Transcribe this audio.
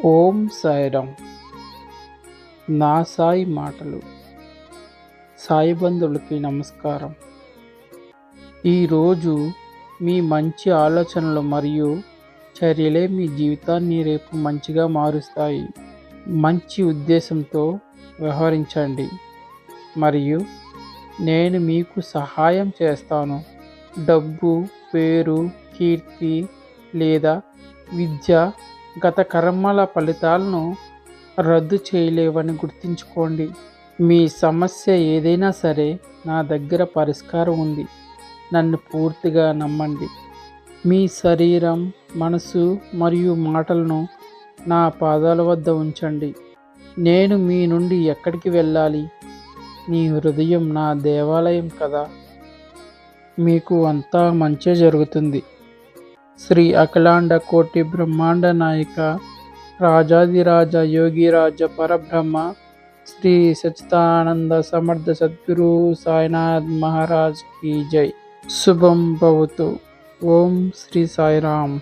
ఓం సాయిరామ్. నా సాయి మాటలు. సాయి బంధువులకి నమస్కారం. ఈరోజు మీ మంచి ఆలోచనలు మరియు చర్యలే మీ జీవితాన్ని రేపు మంచిగా మారుస్తాయి. మంచి ఉద్దేశంతో వ్యవహరించండి. మరియు నేను మీకు సహాయం చేస్తాను. డబ్బు పేరు కీర్తి లేదా విద్య గత కర్మల ఫలితాలను రద్దు చేయలేవని గుర్తుంచుకోండి. మీ సమస్య ఏదైనా సరే నా దగ్గర పరిష్కారం ఉంది. నన్ను పూర్తిగా నమ్మండి. మీ శరీరం మనసు మరియు మాటలను నా పాదాల వద్ద ఉంచండి. నేను మీ నుండి ఎక్కడికి వెళ్ళాలి? నీ హృదయం నా దేవాలయం కదా? మీకు అంతా మంచి జరుగుతుంది. శ్రీ అఖిలాండ కోటి బ్రహ్మాండ నాయక రాజాదిరాజ యోగిరాజ పరబ్రహ్మ శ్రీ సచితానంద సమర్థ సద్గురు సాయినాథ్ మహారాజ్ కీ జై. శుభం భవతు. ఓం శ్రీ సాయిరామ్.